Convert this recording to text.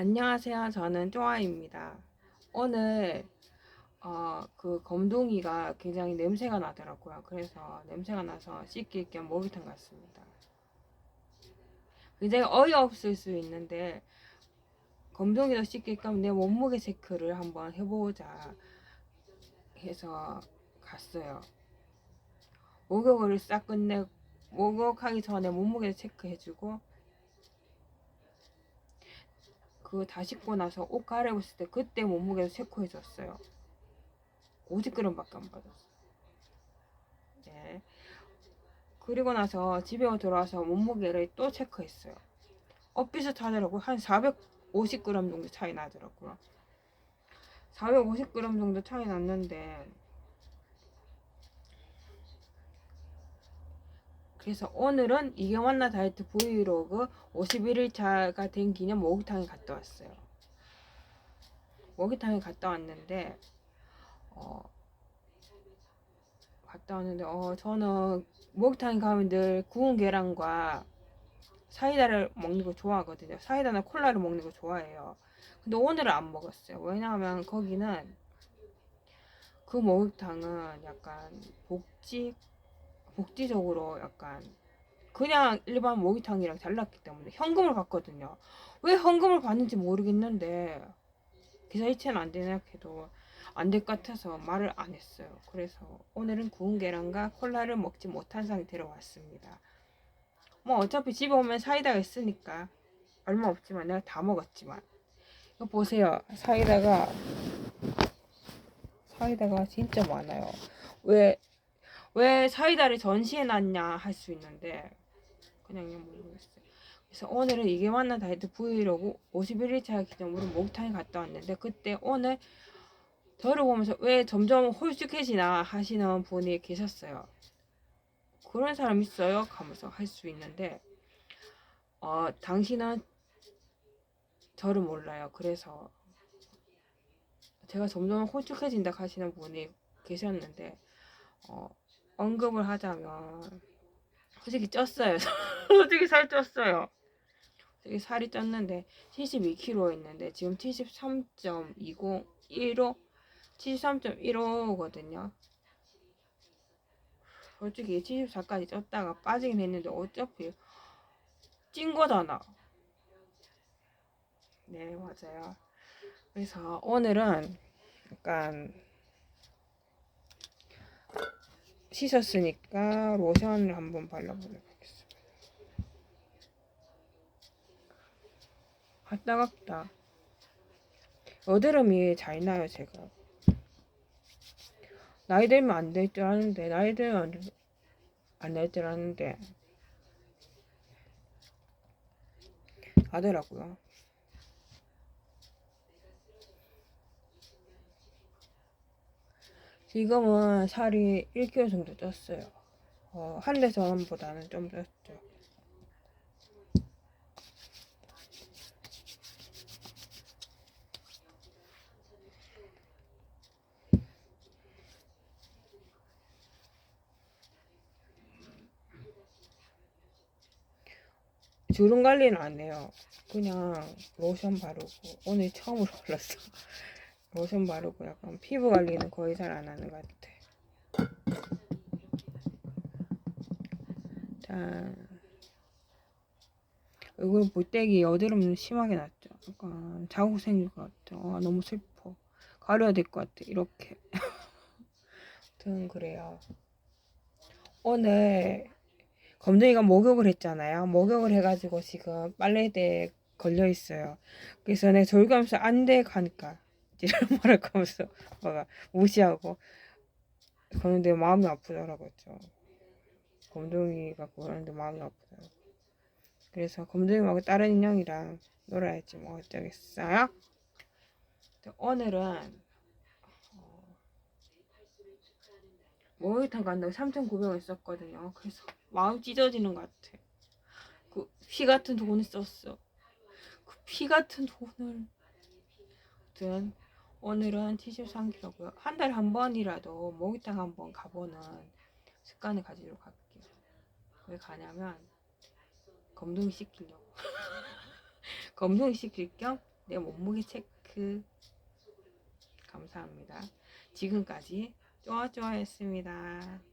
안녕하세요. 저는 쪼아입니다. 오늘 어, 그 검둥이가 굉장히 냄새가 나더라고요. 그래서 냄새가 나서 씻길 겸 목욕탕 갔습니다. 굉장히 어이없을 수 있는데 검둥이도 씻길 겸내 몸무게 체크를 한번 해보자 해서 갔어요. 목욕을 싹 끝내 목욕하기 전에 몸무게 체크해주고 그 다 씻고 나서 옷 갈아입었을 때 그때 몸무게를 체크해 줬어요. 50g밖에 안 받았어. 네. 그리고 나서 집에 들어와서 몸무게를 또 체크했어요. 어 비슷하더라고요. 한 450g 정도 차이 나더라고요. 450g 정도 차이 났는데 그래서 오늘은 이경환나 다이어트 브이로그 51일차가 된 기념 목욕탕에 갔다 왔어요. 목욕탕에 갔다 왔는데 어 갔다 왔는데 어 저는 목욕탕에 가면 늘 구운 계란과 사이다를 먹는 거 좋아하거든요. 사이다나 콜라를 먹는 거 좋아해요. 근데 오늘은 안 먹었어요. 왜냐하면 거기는 그 목욕탕은 약간 복지 복지적으로 약간 그냥 일반 목욕탕이랑 달랐기 때문에 현금을 받거든요. 왜 현금을 받는지 모르겠는데 기사 이체는 안 되나 해도 안 될 것 같아서 말을 안 했어요. 그래서 오늘은 구운 계란과 콜라를 먹지 못한 상태로 왔습니다. 뭐 어차피 집에 오면 사이다가 있으니까 얼마 없지만 내가 다 먹었지만 이거 보세요. 사이다가 사이다가 진짜 많아요. 왜 왜 사이다를 전시해 놨냐 할 수 있는데 그냥 모르겠어요. 그래서 오늘은 이게 만나 다이어트 브이로그 51일차 기념으로 목욕탕에 갔다 왔는데 그때 오늘 저를 보면서 왜 점점 홀쭉해지나 하시는 분이 계셨어요. 그런 사람 있어요? 하면서 할 수 있는데 어 당신은 저를 몰라요. 그래서 제가 점점 홀쭉해진다 하시는 분이 계셨는데 어 언급을 하자면 솔직히 쪘어요. 솔직히 살 쪘어요. 솔직히 살이 쪘는데 72kg 있는데 지금 73.20 1호 73.15거든요. 솔직히 74까지 쪘다가 빠지긴 했는데 어차피 찐 거잖아. 네, 맞아요. 그래서 오늘은 약간 씻었으니까 로션을 한번 발라보도록 하겠습니다. 아 따갑다. 여드름이 잘 나요 제가. 나이 들면 안 될 줄 아는데 나이 들면 안 될 줄 아는데 하더라고요. 지금은 살이 1kg 정도 쪘어요. 어, 한달 전보다는 좀 쪘죠. 주름 관리는 안 해요. 그냥 로션 바르고 오늘 처음으로 발랐어. 로션 바르고 약간 피부 관리는 거의 잘 안 하는 것 같아. 자, 얼굴 볼때기 여드름 심하게 났죠. 약간 자국 생길 것 같아. 아, 너무 슬퍼. 가려야 될 것 같아. 이렇게. 아무튼 그래요. 오늘 검둥이가 목욕을 했잖아요. 목욕을 해가지고 지금 빨래대에 걸려 있어요. 그래서 내가 졸감면서 안 돼 가니까 말을 하면서 막 무시하고 그런데 마음이 아프더라고요. 검둥이가 그러는데 마음이 아프더라고. 그래서 검둥이 말고 다른 인형이랑 놀아야지 뭐 어쩌겠어요? 오늘은 어, 목욕탕 간다고 3,900원 썼거든요. 그래서 마음 찢어지는 것 같아. 그 피 같은 돈을 썼어. 그 피 같은 돈을. 아무튼 오늘은 73kg고요. 한 달에 한 번이라도 목욕탕 한 번 가보는 습관을 가지도록 할게요. 왜 가냐면 검둥이 씻기려고. 검둥이 씻길 겸내 몸무게 체크 감사합니다. 지금까지 쪼아쪼아했습니다.